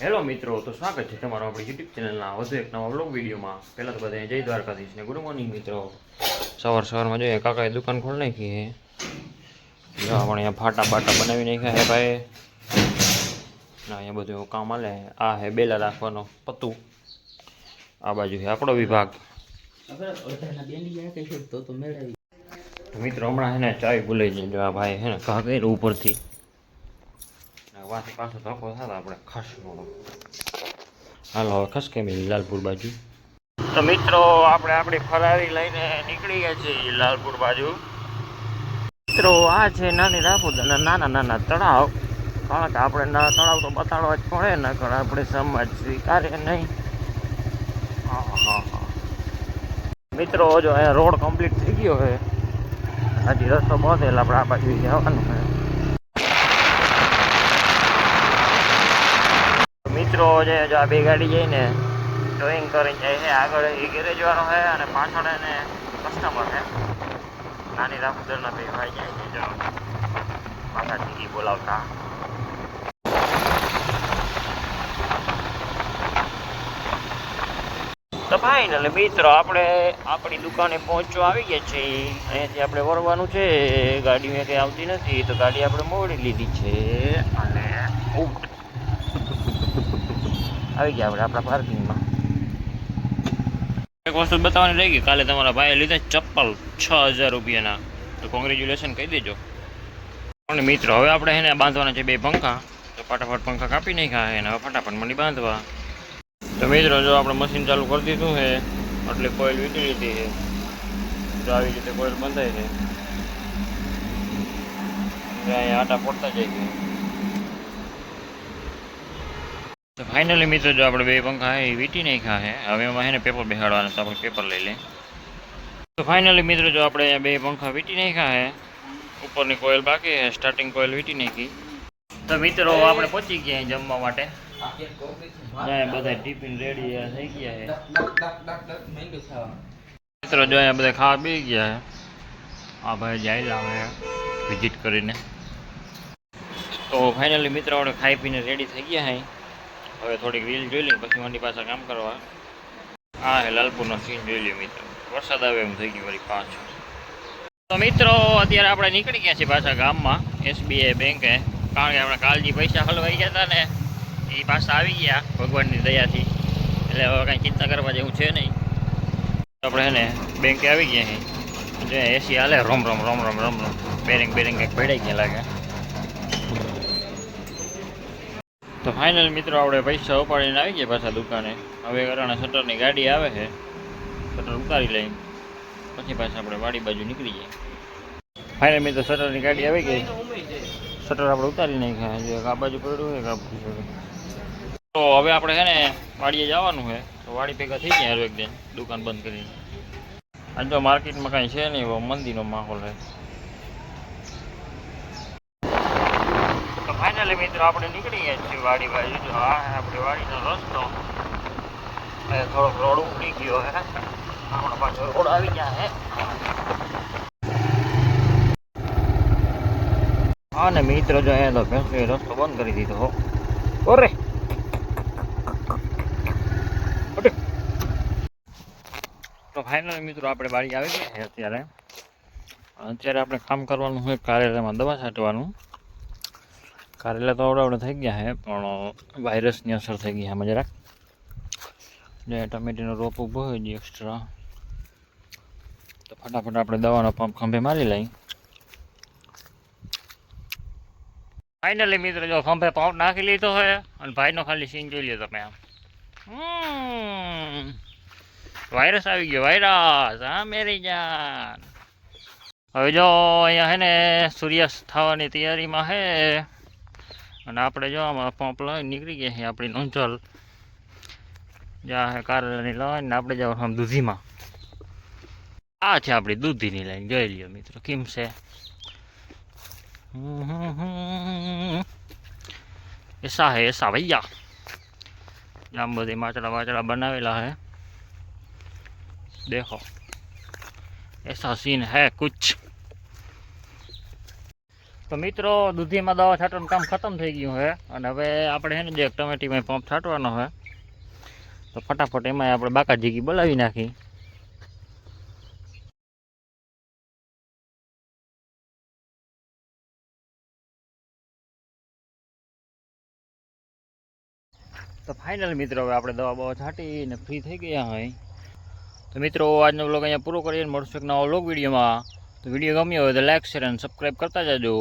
Hello મિત્રો, તો સ્વાગત છે તમારો આપણી યુટ્યુબ ચેનલના વધુ એક નવા બ્લોગ વિડીયોમાં. પહેલાં તો બધાને જય દ્વારકાધીશ ને ગુડ મોર્નિંગ મિત્રો. સવાર સવારમાં જોઈએ કાકાએ દુકાન ખોલી નાખી હે જો આપણે અહીંયા ફાટા બાટા બનાવી નાખ્યા હે ભાઈ. ના અહીંયા બધું કામ હાલે. આ હે બેલા રાખવાનો પતું. આ બાજુ છે આપણો વિભાગ. મિત્રો હમણાં હે ને ચાવી ભૂલાઈ જાય આ ભાઈ હે ને કહા કર્યું ઉપરથી. વાથી પાછો ધક્કો થતા આપણે ખાસ હાલો, હવે ખસકે મેં લાલપુર બાજુ? તો મિત્રો, આપણે આપણી ફરારી લઈને નીકળી ગયા છીએ લાલપુર બાજુ. મિત્રો, આ છે નાની રાપુદ અને નાના નાના તળાવ. કારણ કે આપણે ના તળાવ તો બતાડવા જ પડે ને કારણ આપણે સમાજ સ્વીકારે નહીં. હા હા હા. મિત્રો, જો અહીંયા રોડ કમ્પ્લીટ થઈ ગયો છે. હજી રસ્તો બંધ આપણે આ બાજુ જવાનું છે. મિત્રો છે, જો આ બે ગાડી જઈને ડ્રોઈંગ કરીને જાય છે. આગળ એ ગેરેજ વાળો છે અને પાછળ એને કસ્ટમર છે. નાની રાખુદરના બે ભાઈ જાય છે, જો પાછા ટીકી બોલાવતા. તો ફાઇનલ મિત્રો, આપણે આપણી દુકાને પહોંચવા આવી ગયા છે અહીંયાથી આપણે વળવાનું છે. ગાડી મેં કંઈ આવતી નથી, તો ગાડી આપણે મોડી લીધી છે. અને ઉઠ આવી ગયા આપણે, આપણા પાર્કિંગમાં એક વસ્તુ બતાવવાની રહી ગઈ, કાલે તમારા ભાઈએ લીધા ચપ્પલ છ હજાર રૂપિયાના. તો કોંગ્રેચ્યુલેશન કહી દેજો. પણ મિત્રો, હવે આપણે એને બાંધવાના છે બે પંખા. તો ફટાફટ પંખા કાપી નાખ્યા એને ફટાફટ મને બાંધવા. તો મિત્રો, જો આપણે મશીન ચાલુ કરી દીધું છે એટલે કોઈલ વીટી લીધી છે જો આવી રીતે કોઈલ બંધાય છે. અહીંયા આટા પડતા જાય છે. તો ફાઇનલી મિત્રો જો આપણે બે પંખા એ વીટી નાખ્યા છે. હવે એમાં છે ને પેપર બેહાડવાના તો આપણે પેપર લઈ લઈએ. તો ફાઇનલી મિત્રો જો આપણે બે પંખા વીટી નાખ્યા છે, ઉપરની કોઈલ બાકી છે સ્ટાર્ટિંગ કોઈલ વીટી નાખી. તો મિત્રો આપણે પહોંચી ગયા જમવા માટે. બધા ટિફિન રેડી થઈ ગયા છે. મિત્રો જો અહીંયા બધા ખાવા બી ગયા છે. આ ભાઈ જાય લાવે વિઝિટ કરીને. તો ફાઇનલી મિત્રો આપણે ખાઈ પીને રેડી થઈ ગયા છે હવે થોડીક રીલ જોઈ લઈએ, પછી મારી પાસે કામ કરવા. આ હે લાલપુરનો સીન જોઈ લ્યો મિત્રો. વરસાદ આવે એમ થઈ ગયું વળી પાછું. તો મિત્રો, અત્યારે આપણે નીકળી ગયા છીએ પાછા ગામમાં, એસબીઆઈ બેંકે કારણ કે આપણે કાલજી પૈસા હલવાઈ ગયા હતા ને, એ પાછા આવી ગયા ભગવાનની દયાથી. એટલે હવે કાંઈ ચિંતા કરવા જેવું છે નહીં. આપણે એને બેંકે આવી ગયા અહીં જો એસી હાલે, રોમ રોમ રોમ રોમ રોમ રોમ. બેરિંગ બેરિંગ કંઈક ભેડાઈ ગયા લાગે. તો ફાઇનલ મિત્રો આપણે પૈસા ઉપાડીને આવી ગયા પાછા દુકાને. હવે કારણે શટરની ગાડી આવે છે. શટર ઉતારી લઈ. પછી પાછા આપણે વાડી બાજુ નીકળી જઈએ ફાઇનલ મિત્રો શટરની ગાડી આવી ગઈ. શટર આપણે ઉતારી નાખ્યા. જે આ બાજુ પડ્યું હોય કાપવું તો હવે આપણે છે ને વાડીએ જવાનું છે. તો વાડી ભેગા થઈ ગયા એક દિન. દુકાન બંધ કરીને. આજ તો માર્કેટમાં કાંઈ છે નહીં, એવો મંદિરનો માહોલ છે. તો મિત્રો આપણે નીકળી ગયા છીએ વાડી બાજુ. જો આ આપણે વાડીનો રસ્તો. થોડોક રોડ ઉપડી ગયો હે. આપણો પાછો રોડ આવી ગયા હે. હા ને મિત્રો, જો અહીંયા તો ભેંસો રસ્તો બંધ કરી દીધો હો. ઓરે. તો ફાઇનલ મિત્રો આપણે વાડી આવી ગયા છે અત્યારે. અત્યારે આપણે કામ કરવાનું હોય કાર્યાલયમાં દવા છાંટવાનું. કારેલા તો આવડે થઈ ગયા છે પણ વાયરસની અસર થઈ ગઈ આમાં જરાક. જે ટમેટીનો રોપ ઊભો હોય જે એક્સ્ટ્રા તો ફટાફટ આપણે દવાનો પંપ ખંભે મારી લઈ. ફાઇનલી મિત્ર, જો ખંભે પંપ નાખી લીધો હોય, અને ભાઈનો ખાલી સીન જોઈ લે તમે આમ. વાયરસ આવી ગયો, વાયરસ. હા, મેરી જાન. હવે જો અહીંયા હે ને સૂર્યાસ્ત થવાની તૈયારીમાં હે અને આપણે જો આમાં પંપ લઈ નીકળી ગયા છે આપણી અંચલ જ્યાં કારેલાની લાઈન ને આપણે જવાનું આમ દૂધીમાં. આ છે આપણી દૂધીની લાઈન, જોઈ લ્યો મિત્રો, કેમ છે? એસા હે એસા ભૈયા. જામ બધી માચડા વાચડા બનાવેલા હે. દેખો. એસા સીન હે કુછ. તો મિત્રો, દૂધીમાં દવા છાંટવાનું કામ ખતમ થઈ ગયું છે. અને હવે આપણે છે ને જે ટમેટીમાં પંપ છાંટવાનો છે. તો ફટાફટ એમાં આપણે બાકા જીગી બોલાવી નાખી. તો ફાઇનલ મિત્રો, હવે આપણે દવા બવા છાંટીને ફ્રી થઈ ગયા હોય તો મિત્રો, આજનો બ્લોગ અહીંયા પૂરો કરીએ મળશું એક નવો બ્લોગ વિડીયોમાં. તો વીડિયો ગમ્યો હોય તો લાઈક શેર અને સબસ્ક્રાઈબ કરતા જજો.